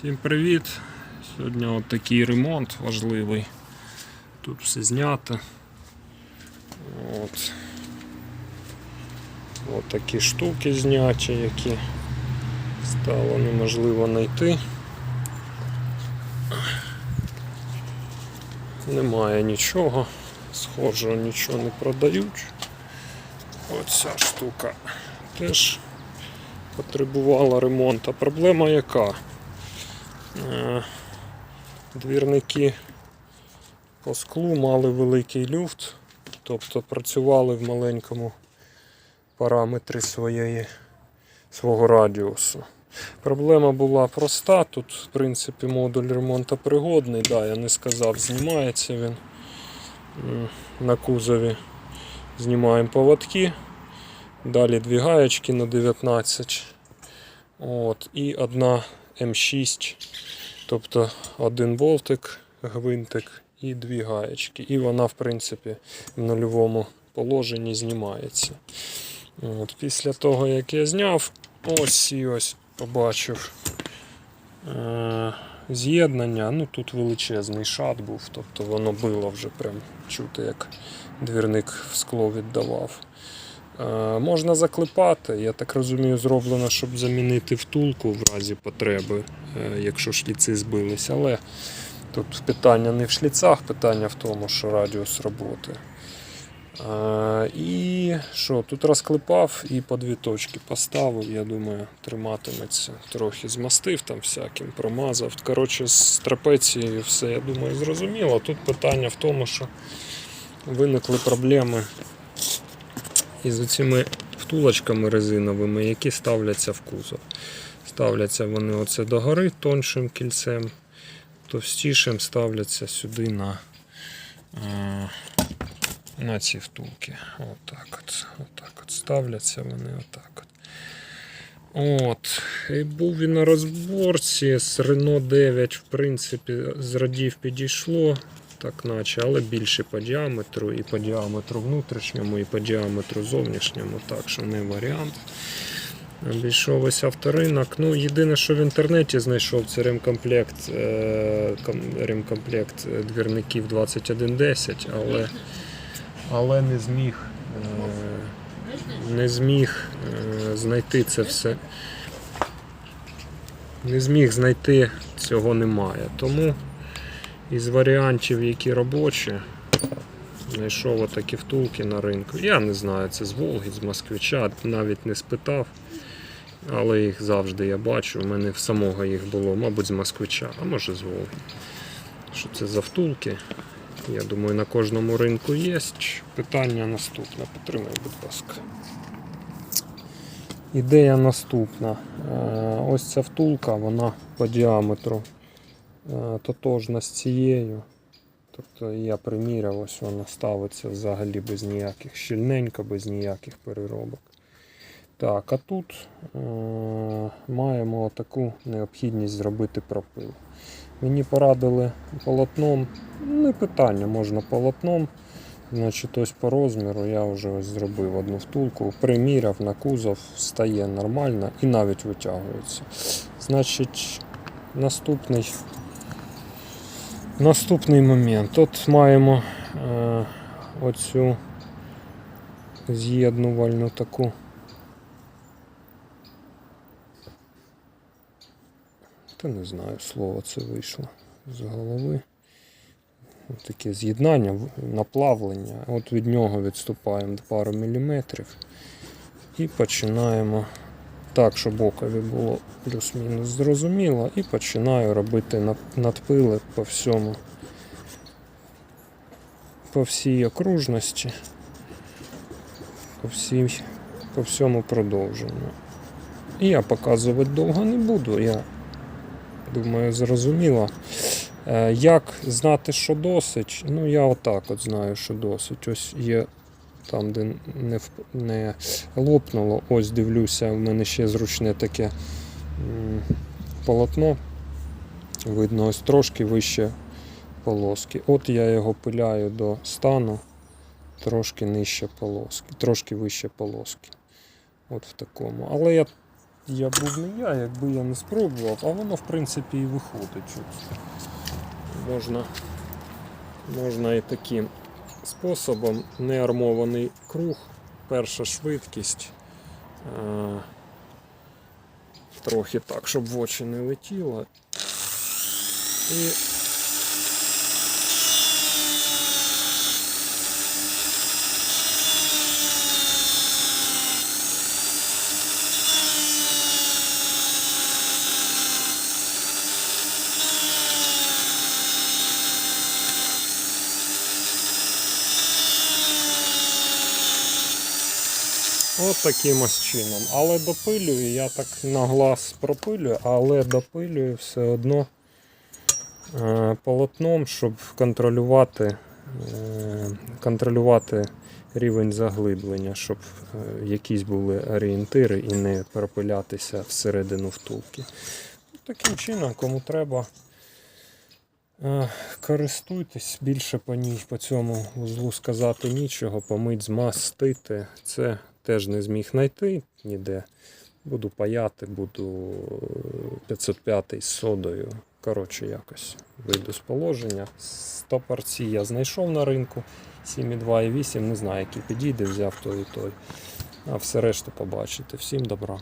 Всім привіт! Сьогодні от такий ремонт важливий. Тут все знято. От. От такі штуки зняті, які стало неможливо знайти. Немає нічого, схожого нічого не продають. Оця штука теж потребувала ремонту. Проблема яка? Е, Двірники по склу мали великий люфт, тобто працювали в маленькому параметрі своєї, свого радіусу. Проблема була проста. Тут, в принципі, модуль ремонту пригодний. Да, я не сказав, знімається він на кузові. Знімаємо поводки. Далі дві гаєчки на 19. От, і одна М6. Тобто один болтик, гвинтик і дві гаєчки. І вона, в принципі, в нульовому положенні знімається. От, після того, як я зняв, ось і ось побачив е- з'єднання. Ну тут величезний шат був, тобто воно било вже прям чути, як двірник в скло віддавав. Е, Можна заклепати, я так розумію, зроблено, щоб замінити втулку в разі потреби, е, якщо шліци збились. Але тут питання не в шліцах, питання в тому, що радіус роботи. Е, І що, тут розклепав і по дві точки поставив, я думаю, триматиметься. Трохи змастив там всяким, промазав. Коротше, з трапецією все, я думаю, зрозуміло. Тут питання в тому, що виникли проблеми із цими втулочками резиновими, які ставляться в кузов. Ставляться вони оце догори тоншим кільцем, товстішим ставляться сюди на, е, на ці втулки. Отак от, отак от ставляться вони отак от. От. І був він на розборці з Renault 9, в принципі, з радів підійшло так наче, але більше по діаметру, і по діаметру внутрішньому, і по діаметру зовнішньому, так що не варіант. Обійшов ось авторинок. Ну, єдине, що в інтернеті знайшов, це ремкомплект, е, ремкомплект двірників 2110, але, але не зміг, е, не зміг е, знайти це все. Не зміг знайти, цього немає. Тому із варіантів, які робочі, знайшов отакі втулки на ринку. Я не знаю, це з Волги, з Москвича, навіть не спитав. Але їх завжди я бачу. У мене в самого їх було, мабуть, з Москвича, а може з Волги. Що це за втулки? Я думаю, на кожному ринку є. Питання наступне. Потримай, будь ласка. Ідея наступна. Е, Ось ця втулка, вона по діаметру тотожна з цією. Тобто я приміряв, ось вона ставиться взагалі без ніяких щільненько, без ніяких переробок. Так, а тут е- маємо таку необхідність зробити пропил. Мені порадили полотном, не питання, можна полотном. Значить, ось по розміру я вже ось зробив одну втулку, приміряв на кузов, стає нормально і навіть витягується. Значить, наступний, наступний момент. От маємо е, оцю з'єднувальну таку. Та не знаю, слово це вийшло з голови. От Таке з'єднання, наплавлення. От від нього відступаємо пару міліметрів і починаємо так, щоб окові було плюс-мінус зрозуміло, і починаю робити надпили по всьому, по всій окружності, по, всій, по всьому продовженню. І я показувати довго не буду. Я думаю, зрозуміло. Е, Як знати, що досить? Ну, я отак от знаю, що досить. Ось є там, де не, не лопнуло. Ось дивлюся, в мене ще зручне таке полотно. Видно, ось трошки вище полоски. От я його пиляю до стану, трошки нижче полоски, трошки вище полоски. От в такому. Але я я був не я, якби я не спробував, а воно в принципі і виходить. От. Можна, можна і таким способом неармований круг, перша швидкість. Е, трохи так, щоб в очі не летіло. І От таким ось чином. Але допилюю, я так на глаз пропилюю, але допилюю все одно е, полотном, щоб контролювати, е, контролювати рівень заглиблення, щоб е, якісь були орієнтири і не пропилятися всередину втулки. Таким чином, кому треба. Користуйтесь більше по ній по цьому вузлу сказати нічого, помить, змастити. Це теж не зміг знайти ніде. Буду паяти, буду е, 505 з содою. Коротше, якось вийду з положення. Стопорці я знайшов на ринку. 7,2 і 8, не знаю, який підійде, взяв той і той. А все решту побачите. Всім добра.